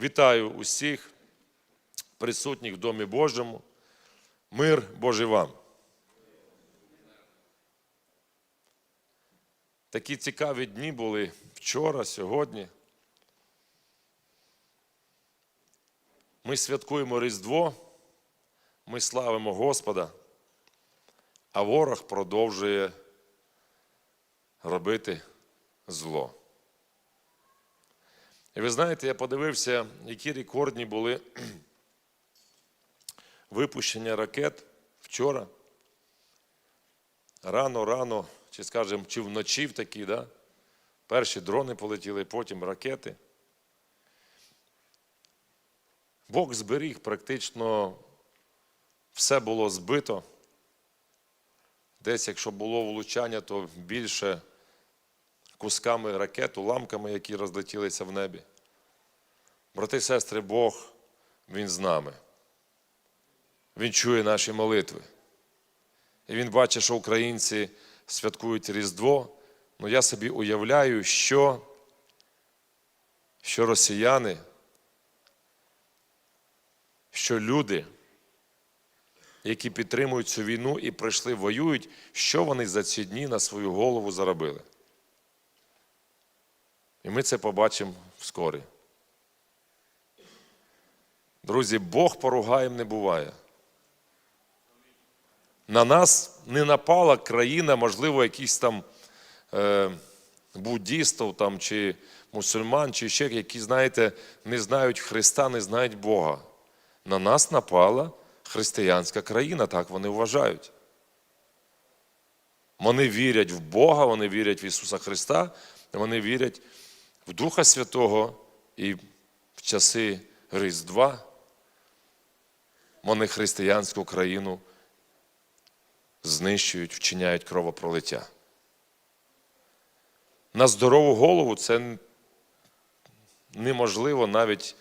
Вітаю усіх присутніх в Домі Божому. Мир Божий вам. Такі цікаві дні були вчора, сьогодні. Ми святкуємо Різдво, ми славимо Господа, а ворог продовжує робити зло. І ви знаєте, я подивився, які рекордні були випущення ракет вчора. Рано-рано, чи скажімо, чи вночі в такі, да? перші дрони полетіли, потім ракети. Бог зберіг практично все було збито. Десь, якщо було влучання, то більше кусками ракет, уламками, які розлетілися в небі. Брати і сестри, Бог, Він з нами. Він чує наші молитви. І він бачить, що українці святкують Різдво. Ну я собі уявляю, що, що росіяни, що люди, які підтримують цю війну і прийшли, воюють, що вони за ці дні на свою голову заробили. І ми це побачимо вскорі. Друзі, Бог поругаєм не буває. На нас не напала країна, можливо, якісь там е, буддістів там, чи мусульман, чи ще, які, знаєте, не знають Христа, не знають Бога. На нас напала християнська країна, так вони вважають. Вони вірять в Бога, вони вірять в Ісуса Христа, вони вірять в Духа Святого і в часи Різдва вони християнську країну знищують, вчиняють кровопролиття. На здорову голову це неможливо навіть,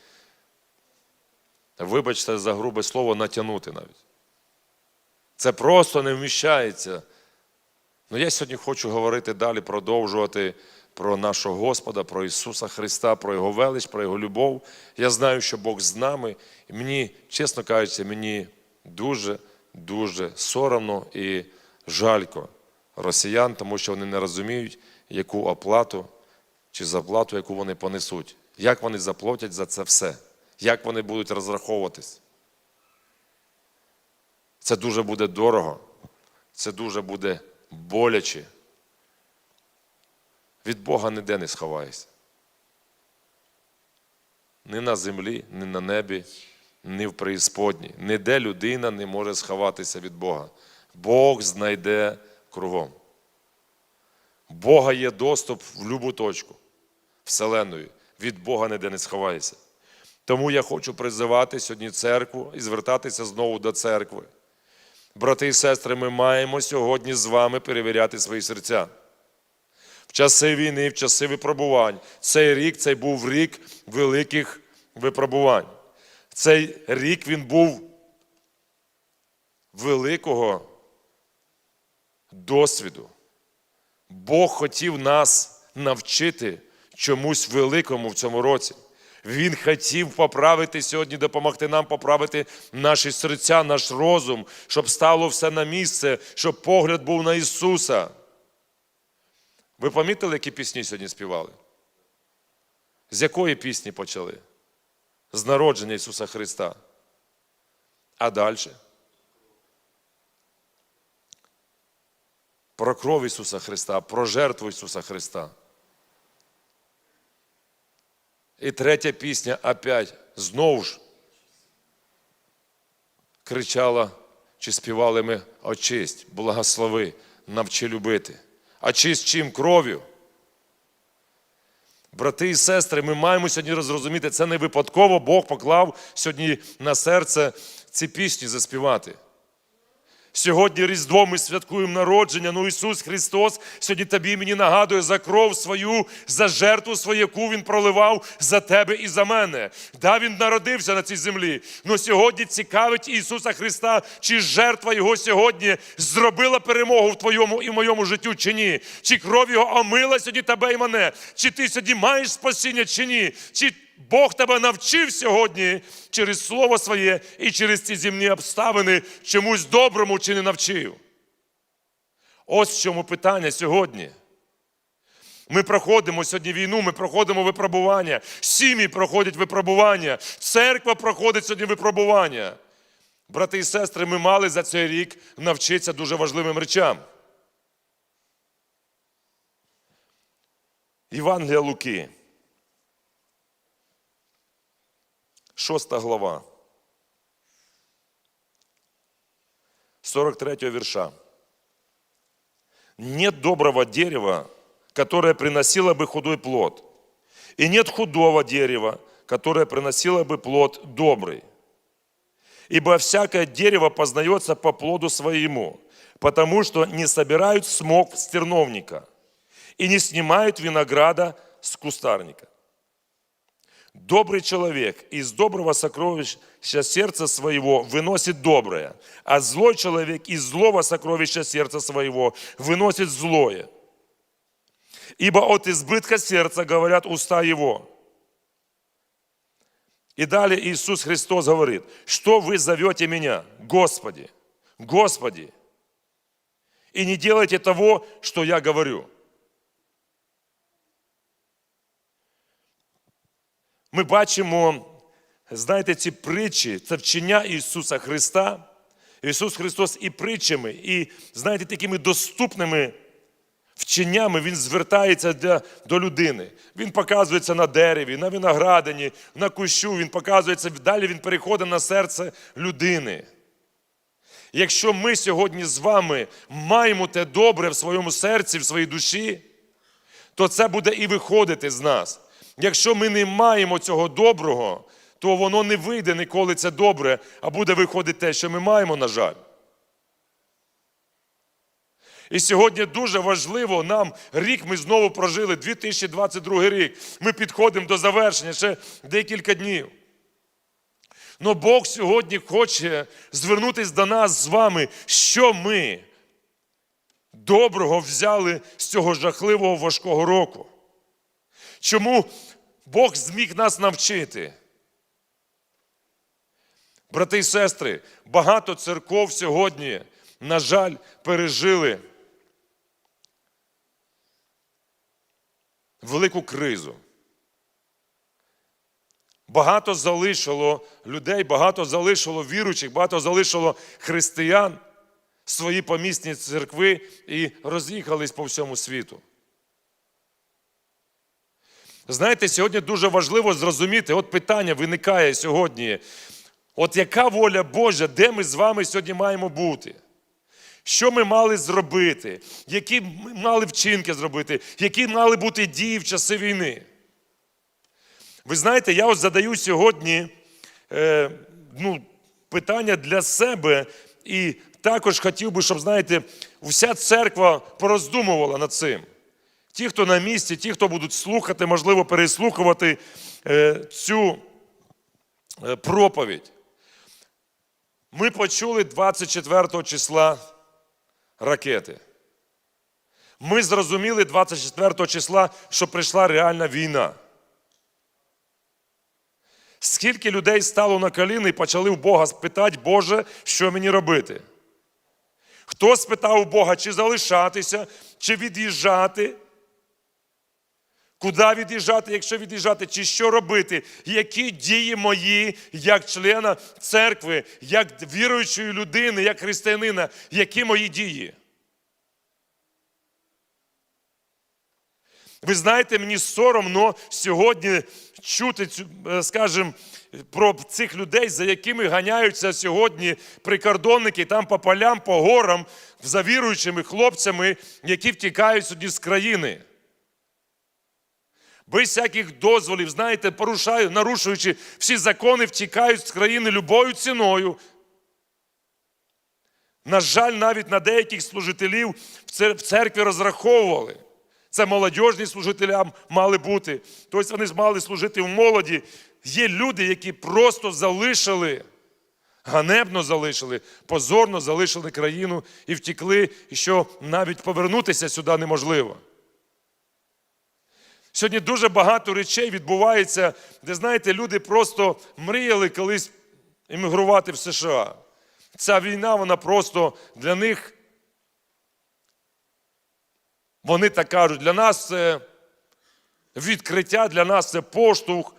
вибачте за грубе слово, натягнути навіть. Це просто не вміщається. Ну я сьогодні хочу говорити далі, продовжувати про нашого Господа, про Ісуса Христа, про Його велич, про Його любов. Я знаю, що Бог з нами. І мені, чесно кажучи, мені дуже, дуже соромно і жалько росіян, тому що вони не розуміють, яку оплату чи заплату, яку вони понесуть. Як вони заплатять за це все? Як вони будуть розраховуватись? Це дуже буде дорого, це дуже буде боляче. Від Бога ніде не сховаєшся. Ні на землі, ні на небі, ні в преісподній. Ніде людина не може сховатися від Бога. Бог знайде кругом. Бога є доступ в любу точку Вселенної. Від Бога ніде не сховаєшся. Тому я хочу призивати сьогодні церкву і звертатися знову до церкви. Брати і сестри, ми маємо сьогодні з вами перевіряти свої серця. Часи війни, в часи випробувань. Цей рік цей був рік великих випробувань. Цей рік він був великого досвіду. Бог хотів нас навчити чомусь великому в цьому році. Він хотів поправити сьогодні, допомогти нам поправити наші серця, наш розум, щоб стало все на місце, щоб погляд був на Ісуса. Ви помітили, які пісні сьогодні співали? З якої пісні почали? З народження Ісуса Христа. А далі? Про кров Ісуса Христа, про жертву Ісуса Христа. І третя пісня опять знову ж кричала, чи співали ми очисть, благослови, навчи любити. Очисть чим кров'ю. Брати і сестри, ми маємо сьогодні розрозуміти, це не випадково Бог поклав сьогодні на серце ці пісні заспівати. Сьогодні Різдво ми святкуємо народження. Ну Ісус Христос сьогодні тобі і мені нагадує за кров свою, за жертву свою, яку Він проливав за тебе і за мене. Да, Він народився на цій землі. Ну сьогодні цікавить Ісуса Христа, чи жертва Його сьогодні зробила перемогу в твоєму і в моєму життю, чи ні? Чи кров Його омила сьогодні тебе і мене? Чи ти сьогодні маєш спасіння, чи ні? Чи Бог тебе навчив сьогодні через Слово своє і через ці земні обставини чомусь доброму чи не навчив. Ось в чому питання сьогодні. Ми проходимо сьогодні війну, ми проходимо випробування. Сім'ї проходять випробування, церква проходить сьогодні випробування. Брати і сестри, ми мали за цей рік навчитися дуже важливим речам. Євангелія Луки. Шоста глава. 43 вірша. Нет доброго дерева, которое приносило бы худой плод, и нет худого дерева, которое приносило бы плод добрый. Ибо всякое дерево познается по плоду своему, потому что не собирают смог с терновника и не снимают винограда с кустарника. Добрый человек из доброго сокровища сердца своего выносит доброе, а злой человек из злого сокровища сердца своего выносит злое. Ибо от избытка сердца говорят уста его. И далее Иисус Христос говорит, что вы зовете меня, Господи, Господи, и не делайте того, что я говорю. Ми бачимо, знаєте, ці притчі, це вчення Ісуса Христа. Ісус Христос і притчами, і, знаєте, такими доступними вченнями Він звертається для, до людини. Він показується на дереві, на виноградині, на кущу, Він показується, далі Він переходить на серце людини. Якщо ми сьогодні з вами маємо те добре в своєму серці, в своїй душі, то це буде і виходити з нас. Якщо ми не маємо цього доброго, то воно не вийде ніколи це добре, а буде виходити те, що ми маємо, на жаль. І сьогодні дуже важливо нам рік ми знову прожили, 2022 рік. Ми підходимо до завершення ще декілька днів. Но Бог сьогодні хоче звернутися до нас з вами, що ми доброго взяли з цього жахливого важкого року. Чому Бог зміг нас навчити? Брати і сестри, багато церков сьогодні, на жаль, пережили велику кризу. Багато залишило людей, багато залишило віруючих, багато залишило християн свої помісні церкви і роз'їхались по всьому світу. Знаєте, сьогодні дуже важливо зрозуміти, от питання виникає сьогодні. От яка воля Божа, де ми з вами сьогодні маємо бути? Що ми мали зробити? Які ми мали вчинки зробити, які мали бути дії в часи війни? Ви знаєте, я ось задаю сьогодні е, ну, питання для себе, і також хотів би, щоб, знаєте, вся церква пороздумувала над цим. Ті, хто на місці, ті, хто будуть слухати, можливо, переслухувати е, цю е, проповідь. Ми почули 24 числа ракети. Ми зрозуміли 24 числа, що прийшла реальна війна. Скільки людей стало на коліни і почали в Бога спитати, Боже, що мені робити? Хто спитав у Бога, чи залишатися, чи від'їжджати? Куди від'їжджати, якщо від'їжджати, чи що робити? Які дії мої, як члена церкви, як віруючої людини, як християнина, які мої дії? Ви знаєте, мені соромно сьогодні чути, скажімо, про цих людей, за якими ганяються сьогодні прикордонники там по полям, по горам, за віруючими хлопцями, які втікають сьогодні з країни. Без всяких дозволів, знаєте, порушають, нарушуючи всі закони, втікають з країни любою ціною. На жаль, навіть на деяких служителів в церкві розраховували. Це молодіжні служителям мали бути. Тобто вони мали служити в молоді. Є люди, які просто залишили, ганебно залишили, позорно залишили країну і втекли, і що навіть повернутися сюди неможливо. Сьогодні дуже багато речей відбувається, де, знаєте, люди просто мріяли колись емігрувати в США. Ця війна, вона просто для них, вони так кажуть, для нас це відкриття, для нас це поштовх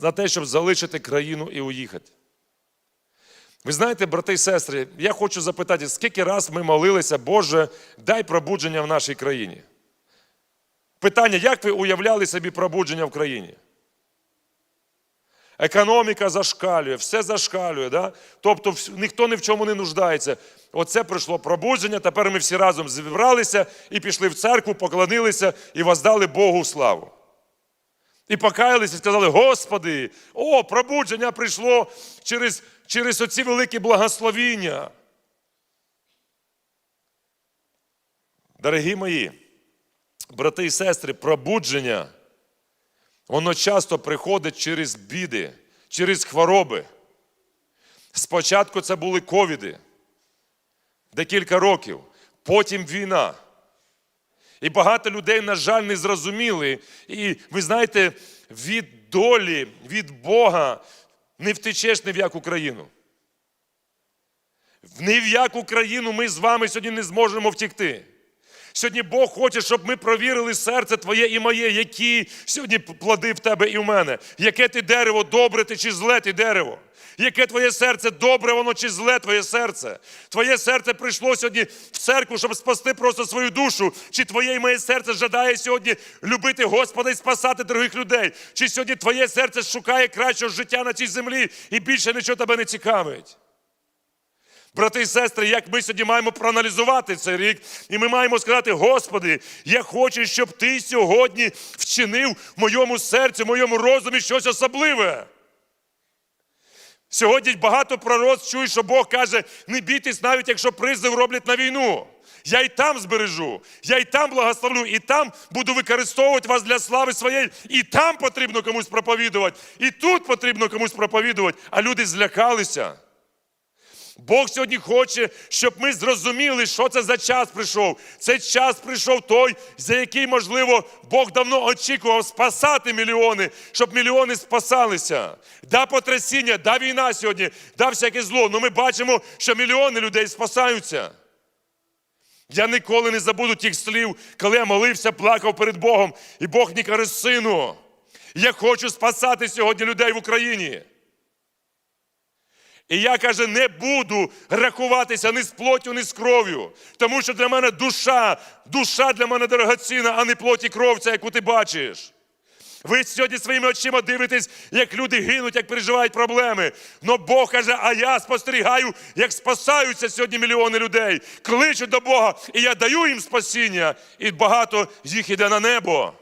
за те, щоб залишити країну і уїхати. Ви знаєте, брати і сестри, я хочу запитати, скільки раз ми молилися, Боже, дай пробудження в нашій країні. Питання, як ви уявляли собі пробудження в країні? Економіка зашкалює, все зашкалює. Да? Тобто ніхто ні в чому не нуждається. Оце прийшло пробудження, тепер ми всі разом зібралися і пішли в церкву, поклонилися і воздали Богу славу. І покаялися і сказали: Господи, о, пробудження прийшло через, через оці великі благословіння. Дорогі мої, брати і сестри, пробудження, воно часто приходить через біди, через хвороби. Спочатку це були ковіди, декілька років, потім війна. І багато людей, на жаль, не зрозуміли. І ви знаєте, від долі, від Бога не втечеш ні в яку країну. Ні в яку країну ми з вами сьогодні не зможемо втекти. Сьогодні Бог хоче, щоб ми провірили серце твоє і моє, які сьогодні плоди в тебе і в мене. Яке ти дерево, добре ти чи зле ти дерево? Яке твоє серце добре, воно чи зле твоє серце? Твоє серце прийшло сьогодні в церкву, щоб спасти просто свою душу. Чи твоє і моє серце жадає сьогодні любити Господа і спасати других людей? Чи сьогодні твоє серце шукає кращого життя на цій землі і більше нічого тебе не цікавить? Брати і сестри, як ми сьогодні маємо проаналізувати цей рік, і ми маємо сказати: Господи, я хочу, щоб Ти сьогодні вчинив в моєму серці, в моєму розумі щось особливе. Сьогодні багато пророцтв чують, що Бог каже: не бійтесь, навіть якщо призив роблять на війну. Я і там збережу, я і там благословлю, і там буду використовувати вас для слави своєї, і там потрібно комусь проповідувати, і тут потрібно комусь проповідувати, а люди злякалися. Бог сьогодні хоче, щоб ми зрозуміли, що це за час прийшов. Цей час прийшов той, за який, можливо, Бог давно очікував спасати мільйони, щоб мільйони спасалися. Да потрясіння, да війна сьогодні, да всяке зло. Ну ми бачимо, що мільйони людей спасаються. Я ніколи не забуду тих слів, коли я молився, плакав перед Богом, і Бог мені каже, сину, я хочу спасати сьогодні людей в Україні. І я каже, не буду рахуватися ні з плоттю, ні з кров'ю. Тому що для мене душа, душа для мене дорогоцінна, а не плоть і кров, ця, яку ти бачиш. Ви сьогодні своїми очима дивитесь, як люди гинуть, як переживають проблеми. Но Бог каже, а я спостерігаю, як спасаються сьогодні мільйони людей. Кличуть до Бога, і я даю їм спасіння, і багато їх іде на небо.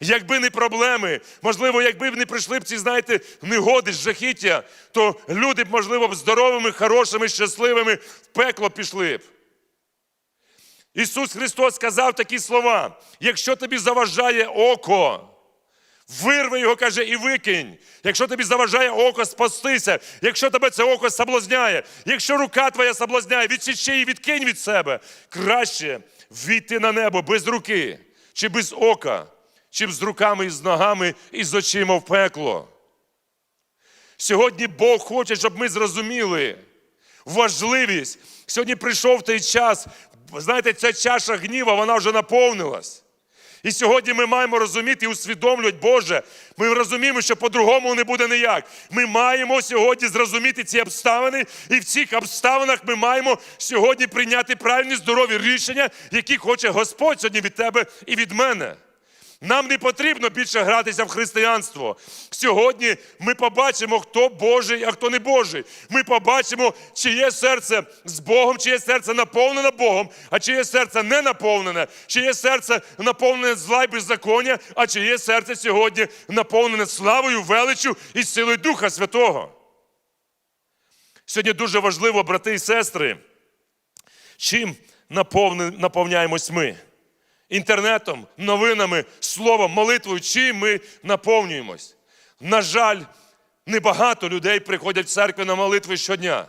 Якби не проблеми, можливо, якби б не прийшли б ці, знаєте, негоди, жахіття, то люди б, можливо, б здоровими, хорошими, щасливими в пекло пішли б. Ісус Христос сказав такі слова: якщо тобі заважає око, вирви його, каже, і викинь. Якщо тобі заважає око, спастися, якщо тебе це око соблазняє, якщо рука твоя соблазняє, відсічи її, відкинь від себе. Краще війти на небо без руки чи без ока, чим з руками і з ногами і з очима в пекло. Сьогодні Бог хоче, щоб ми зрозуміли важливість. Сьогодні прийшов той час, знаєте, ця чаша гніва, вона вже наповнилась. І сьогодні ми маємо розуміти і усвідомлювати, Боже, ми розуміємо, що по-другому не буде ніяк. Ми маємо сьогодні зрозуміти ці обставини, і в цих обставинах ми маємо сьогодні прийняти правильні здорові рішення, які хоче Господь сьогодні від тебе і від мене. Нам не потрібно більше гратися в християнство. Сьогодні ми побачимо, хто Божий, а хто не Божий. Ми побачимо, чиє серце з Богом, чиє серце наповнене Богом, а чиє серце не наповнене, чиє серце наповнене зла й беззаконня, а чиє серце сьогодні наповнене славою, величчю і силою Духа Святого. Сьогодні дуже важливо, брати і сестри, чим наповняємось ми інтернетом, новинами, словом, молитвою, чим ми наповнюємось. На жаль, небагато людей приходять в церкву на молитви щодня.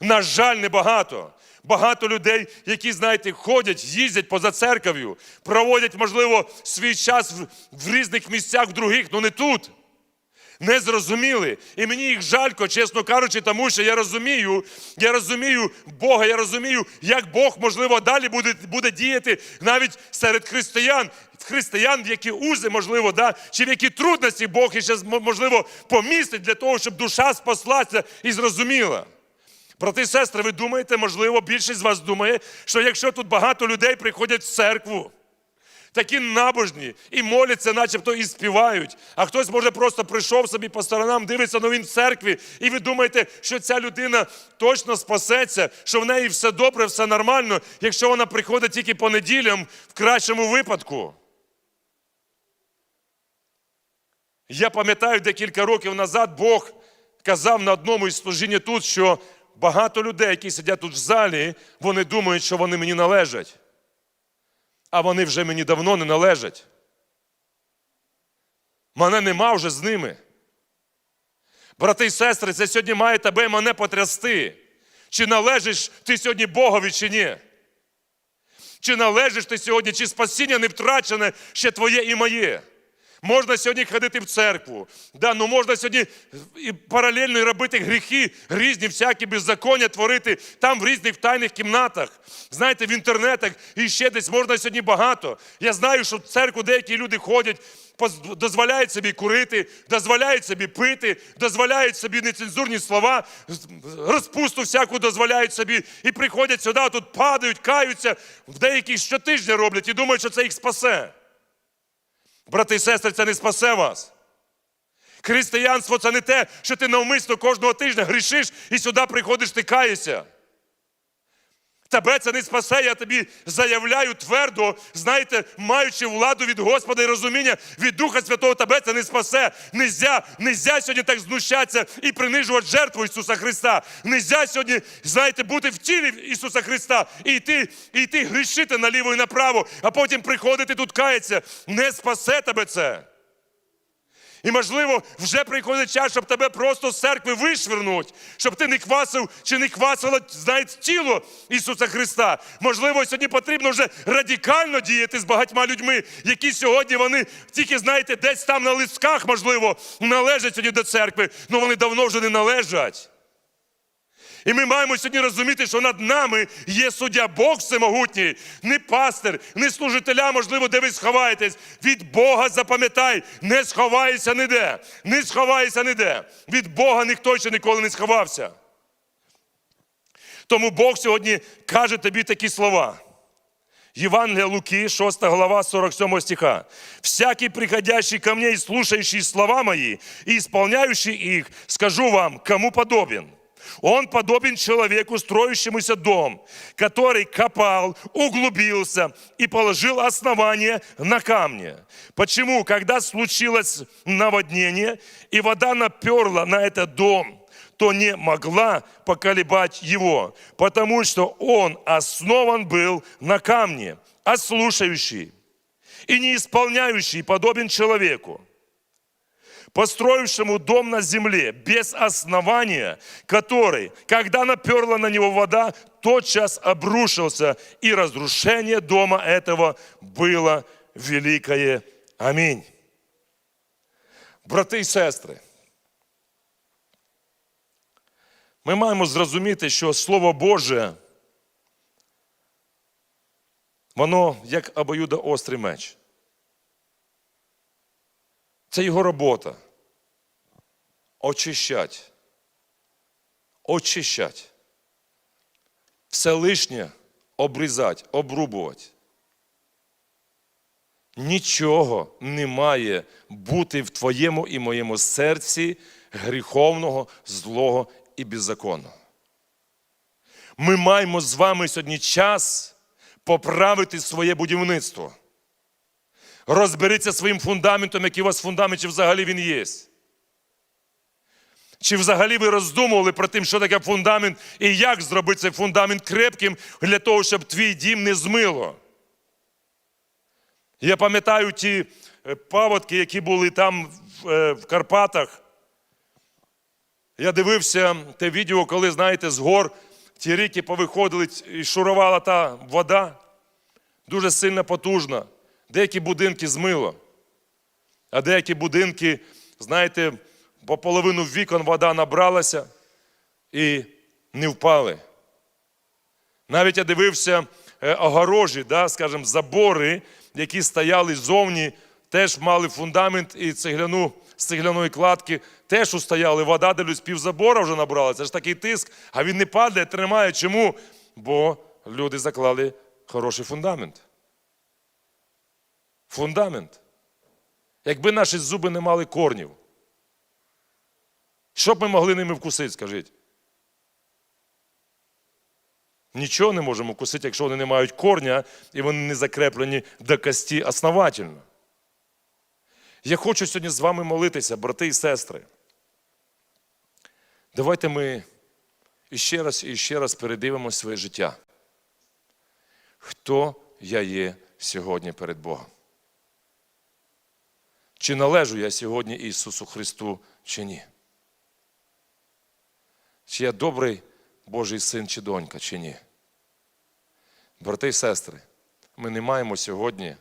На жаль, небагато. Багато людей, які, знаєте, ходять, їздять поза церков'ю, проводять, можливо, свій час в, в різних місцях, в других, але не тут. Не зрозуміли. І мені їх жалько, чесно кажучи, тому що я розумію, я розумію Бога, я розумію, як Бог, можливо, далі буде, буде діяти навіть серед християн, християн, в які узи, можливо, да, чи в які трудності Бог іще, можливо, помістить для того, щоб душа спаслася і зрозуміла. Брати і сестри, ви думаєте, можливо, більшість з вас думає, що якщо тут багато людей приходять в церкву, такі набожні і моляться, начебто і співають. А хтось, може, просто прийшов собі по сторонам, дивиться, ну він в церкві, і ви думаєте, що ця людина точно спасеться, що в неї все добре, все нормально, якщо вона приходить тільки по неділям, в кращому випадку. Я пам'ятаю, декілька років назад Бог казав на одному із служінь тут, що багато людей, які сидять тут в залі, вони думають, що вони мені належать. А вони вже мені давно не належать. Мене нема вже з ними. Брати і сестри, це сьогодні має тебе і мене потрясти. Чи належиш ти сьогодні Богові, чи ні? Чи належиш ти сьогодні, чи спасіння не втрачене ще твоє і моє? Можна сьогодні ходити в церкву, да, ну можна сьогодні і паралельно робити гріхи, різні всякі беззаконня творити там в різних тайних кімнатах. Знаєте, в інтернетах і ще десь можна сьогодні багато. Я знаю, що в церкву деякі люди ходять, дозволяють собі курити, дозволяють собі пити, дозволяють собі нецензурні слова, розпусту всяку дозволяють собі і приходять сюди, тут падають, каються, в деяких щотижня роблять і думають, що це їх спасе. Брати і сестри, це не спасе вас. Християнство це не те, що ти навмисно кожного тижня грішиш і сюди приходиш, ти каєшся. Тебе це не спасе, я тобі заявляю твердо, знаєте, маючи владу від Господа і розуміння від Духа Святого, тебе це не спасе. Нельзя, нельзя сьогодні так знущатися і принижувати жертву Ісуса Христа. Нельзя сьогодні, знаєте, бути в тілі Ісуса Христа і йти, і йти грішити наліво і направо, а потім приходити тут каятися. Не спасе тебе це. І, можливо, вже приходить час, щоб тебе просто з церкви вишвернуть, щоб ти не квасив чи не квасила, знаєте, тіло Ісуса Христа. Можливо, сьогодні потрібно вже радикально діяти з багатьма людьми, які сьогодні вони тільки, знаєте, десь там на листках, можливо, належать сьогодні до церкви, але вони давно вже не належать. І ми маємо сьогодні розуміти, що над нами є суддя Бог всемогутній, не пастир, не служителя, можливо, де ви сховаєтесь. Від Бога запам'ятай, не сховайся ніде, не сховайся ніде. Від Бога ніхто ще ніколи не сховався. Тому Бог сьогодні каже тобі такі слова. Євангелие Луки, 6 глава, 47 стиха. «Всякий, приходящий ко мне и слушающий слова мои, и исполняющий их, скажу вам, кому подобен. Он подобен человеку, строящемуся дом, который копал, углубился и положил основание на камне. Почему? Когда случилось наводнение, и вода наперла на этот дом, то не могла поколебать его, потому что он основан был на камне, а слушающий и не исполняющий подобен человеку, построившему дом на земле без основания, который, когда наперла на него вода, тотчас обрушился, и разрушение дома этого было великое. Аминь. Брати і сестри, ми маємо зрозуміти, що Слово Боже, воно як обоюдоострий меч. Це його робота. Очищать. Очищать. Все лишнє обрізати, обрубувати. Нічого не має бути в твоєму і моєму серці гріховного, злого і беззаконного. Ми маємо з вами сьогодні час поправити своє будівництво. Розберіться своїм фундаментом, який у вас фундамент, чи взагалі він є. Чи взагалі ви роздумували про тим, що таке фундамент і як зробити цей фундамент крепким для того, щоб твій дім не змило? Я пам'ятаю ті е, паводки, які були там е, в Карпатах. Я дивився те відео, коли, знаєте, з гор ті ріки повиходили і шурувала та вода, дуже сильно потужна. Деякі будинки змило, а деякі будинки, знаєте, по половину вікон вода набралася і не впали. Навіть я дивився е, огорожі, да, скажімо, забори, які стояли ззовні, теж мали фундамент і цегляну, з цегляної кладки, теж устояли. Вода дивлюсь, півзабора вже набрала. Це ж такий тиск, а він не падає, тримає. Чому? Бо люди заклали хороший фундамент. Фундамент. Якби наші зуби не мали корнів, що б ми могли ними вкусити, скажіть? Нічого не можемо вкусити, якщо вони не мають корня і вони не закреплені до кості основательно. Я хочу сьогодні з вами молитися, брати і сестри. Давайте ми іще раз і ще раз передивимося своє життя. Хто я є сьогодні перед Богом? Чи належу я сьогодні Ісусу Христу, чи ні? Чи я добрий Божий син чи донька, чи ні? Брати і сестри, ми не маємо сьогодні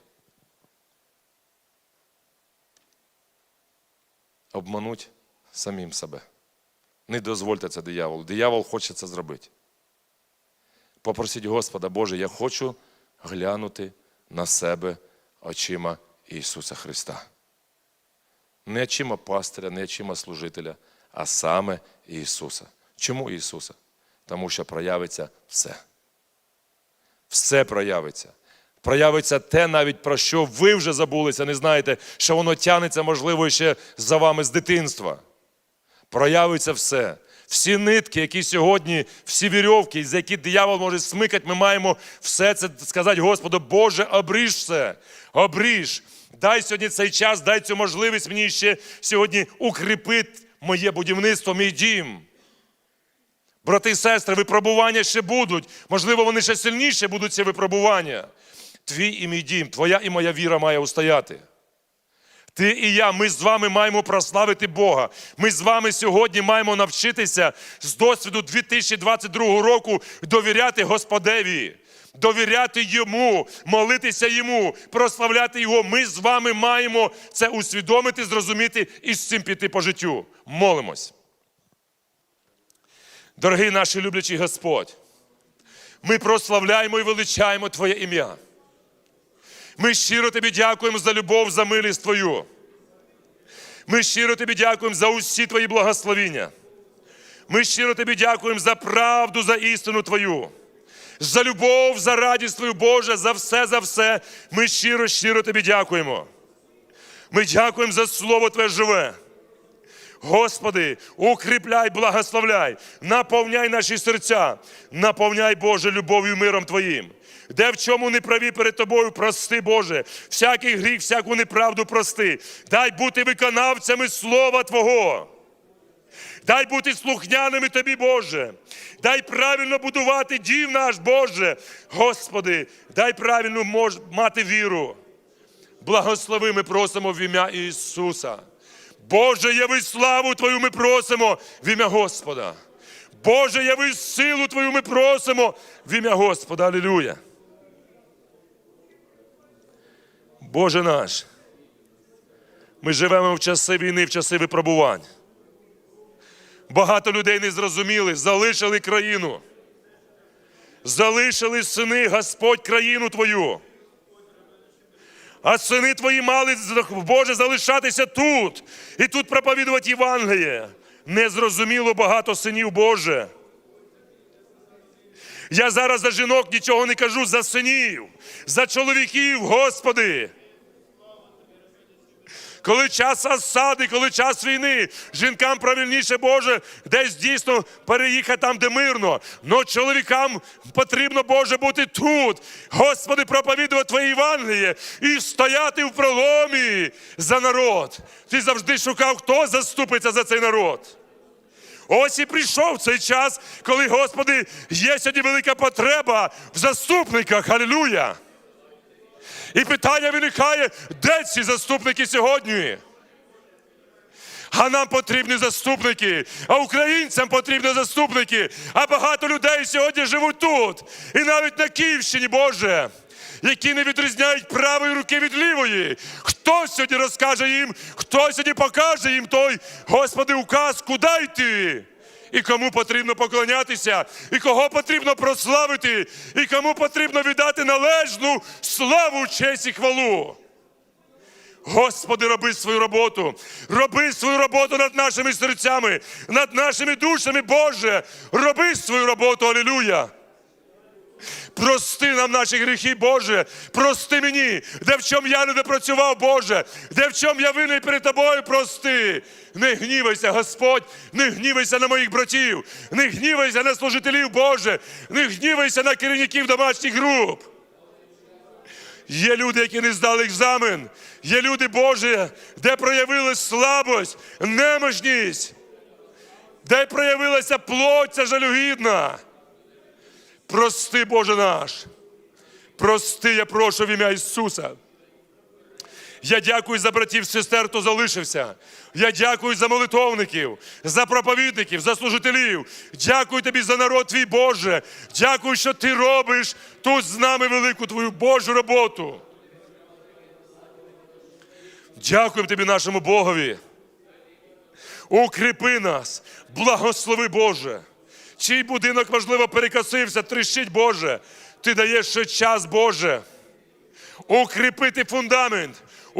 обманути самим себе. Не дозвольте це дияволу. Диявол хоче це зробити. Попросіть Господа, Боже, я хочу глянути на себе очима Ісуса Христа. Не очима пастиря, не очима служителя, а саме Ісуса. Чому Ісуса? Тому що проявиться все. Все проявиться. Проявиться те, навіть про що ви вже забулися, не знаєте, що воно тянеться, можливо, ще за вами з дитинства. Проявиться все. Всі нитки, які сьогодні, всі вірьовки, за які диявол може смикати, ми маємо все це сказати, Господу, Боже, обріж все, обріж. Дай сьогодні цей час, дай цю можливість мені ще сьогодні укріпити моє будівництво, мій дім. Брати і сестри, випробування ще будуть. Можливо, вони ще сильніше будуть ці випробування. Твій і мій дім, твоя і моя віра має устояти. Ти і я, ми з вами маємо прославити Бога. Ми з вами сьогодні маємо навчитися з досвіду 2022 року довіряти Господеві, довіряти Йому, молитися Йому, прославляти Його. Ми з вами маємо це усвідомити, зрозуміти і з цим піти по життю. Молимось. Дорогий наш люблячий Господь, ми прославляємо і величаємо Твоє ім'я. Ми щиро тобі дякуємо за любов, за милість Твою. Ми щиро тобі дякуємо за усі твої благословіння. Ми щиро тобі дякуємо за правду, за істину Твою, за любов, за радість Твою, Боже, за все, за все. Ми щиро, щиро тобі дякуємо. Ми дякуємо за Слово Твоє живе. Господи, укріпляй, благословляй, наповняй наші серця, наповняй, Боже, любов'ю миром Твоїм. Де в чому не праві перед тобою, прости, Боже, всякий гріх, всяку неправду прости. Дай бути виконавцями Слова Твого. Дай бути слухняними Тобі, Боже. Дай правильно будувати дім наш, Боже. Господи, дай правильно мати віру. Благослови, ми просимо в ім'я Ісуса. Боже, яви славу Твою ми просимо в ім'я Господа. Боже, яви силу Твою ми просимо в ім'я Господа. Алілюя. Боже наш, ми живемо в часи війни, в часи випробувань. Багато людей не зрозуміли, залишили країну. Залишили сини, Господь, країну Твою. А сини твої мали, Боже, залишатися тут і тут проповідувати Євангеліє. Незрозуміло багато синів Боже. Я зараз за жінок нічого не кажу, за синів, за чоловіків, Господи. Коли час осади, коли час війни, жінкам правильніше, Боже, десь дійсно переїхати там, де мирно. Но чоловікам потрібно, Боже, бути тут. Господи, проповідувати Твоє Євангеліє і стояти в проломі за народ. Ти завжди шукав, хто заступиться за цей народ. Ось і прийшов цей час, коли, Господи, є сьогодні велика потреба в заступниках. Алілуя! І питання виникає, де ці заступники сьогодні? А нам потрібні заступники, а українцям потрібні заступники. А багато людей сьогодні живуть тут. І навіть на Київщині, Боже, які не відрізняють правої руки від лівої. Хто сьогодні розкаже їм, хто сьогодні покаже їм той, Господи, указ, куди йти? І кому потрібно поклонятися, і кого потрібно прославити, і кому потрібно віддати належну славу, честь і хвалу. Господи, роби свою роботу, роби свою роботу над нашими серцями, над нашими душами, Боже, роби свою роботу, алілюя. Прости нам наші гріхи, Боже, прости мені, де в чому я не допрацював, Боже, де в чому я винний перед тобою, прости. Не гнівайся, Господь, не гнівайся на моїх братів, не гнівайся на служителів, Боже, не гнівайся на керівників домашніх груп. Є люди, які не здали екзамен. Є люди Божі, де проявилась слабость, немощність, де проявилася плоть жалюгідна. Прости, Боже наш. Прости, я прошу в ім'я Ісуса. Я дякую за братів, сестер, хто залишився. Я дякую за молитовників, за проповідників, за служителів. Дякую тобі за народ твій Боже. Дякую, що ти робиш тут з нами велику твою Божу роботу. Дякуємо тобі, нашому Богові. Укріпи нас, благослови Боже. Чий будинок, можливо, перекосився, тріщить Боже. Ти даєш ще час, Боже. Укріпити фундамент,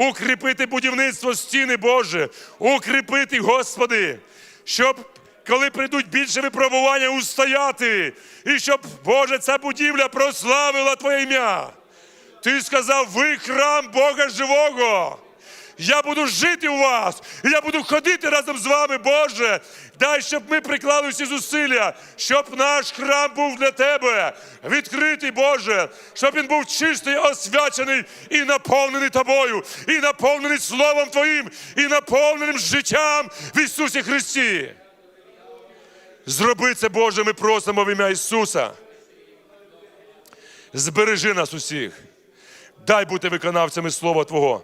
укріпити будівництво стіни Боже, укріпити, Господи, щоб коли прийдуть більше випробування, устояти, і щоб, Боже, ця будівля прославила Твоє ім'я. Ти сказав, ви храм Бога живого. Я буду жити у вас, і я буду ходити разом з вами, Боже. Дай, щоб ми приклали всі зусилля, щоб наш храм був для тебе відкритий, Боже, щоб він був чистий, освячений і наповнений тобою, і наповнений Словом Твоїм, і наповненим життям в Ісусі Христі. Зроби це, Боже, ми просимо в ім'я Ісуса. Збережи нас усіх. Дай бути виконавцями Слова Твого.